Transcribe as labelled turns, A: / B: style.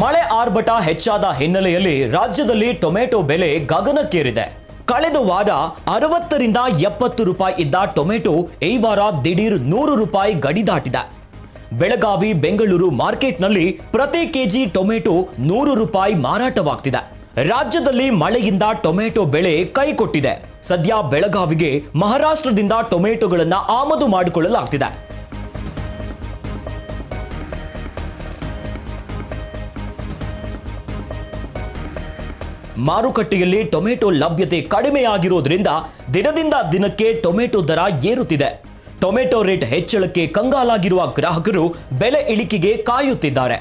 A: ಮಳೆ ಆರ್ಭಟ ಹೆಚ್ಚಾದ ಹಿನ್ನೆಲೆಯಲ್ಲಿ ರಾಜ್ಯದಲ್ಲಿ ಟೊಮೆಟೊ ಬೆಲೆ ಗಗನಕ್ಕೇರಿದೆ. ಕಳೆದ ವಾರ ಅರವತ್ತರಿಂದ ಎಪ್ಪತ್ತು ರೂಪಾಯಿ ಇದ್ದ ಟೊಮೆಟೊ ಈ ವಾರ ದಿಢೀರ್ ನೂರು ರೂಪಾಯಿ ಗಡಿ ದಾಟಿದೆ. ಬೆಳಗಾವಿ, ಬೆಂಗಳೂರು ಮಾರ್ಕೆಟ್ನಲ್ಲಿ ಪ್ರತಿ ಕೆಜಿ ಟೊಮೆಟೊ ನೂರು ರೂಪಾಯಿ ಮಾರಾಟವಾಗ್ತಿದೆ. ರಾಜ್ಯದಲ್ಲಿ ಮಳೆಯಿಂದ ಟೊಮೆಟೊ ಬೆಳೆ ಕೈಕೊಟ್ಟಿದೆ. ಸದ್ಯ ಬೆಳಗಾವಿಗೆ ಮಹಾರಾಷ್ಟ್ರದಿಂದ ಟೊಮೆಟೊಗಳನ್ನು ಆಮದು ಮಾಡಿಕೊಳ್ಳಲಾಗ್ತಿದೆ. ಮಾರುಕಟ್ಟೆಯಲ್ಲಿ ಟೊಮೆಟೊ ಲಭ್ಯತೆ ಕಡಿಮೆಯಾಗಿರೋದ್ರಿಂದ ದಿನದಿಂದ ದಿನಕ್ಕೆ ಟೊಮೆಟೊ ದರ ಏರುತ್ತಿದೆ. ಟೊಮೆಟೊ ರೇಟ್ ಹೆಚ್ಚಳಕ್ಕೆ ಕಂಗಾಲಾಗಿರುವ ಗ್ರಾಹಕರು ಬೆಲೆ ಇಳಿಕೆಗೆ ಕಾಯುತ್ತಿದ್ದಾರೆ.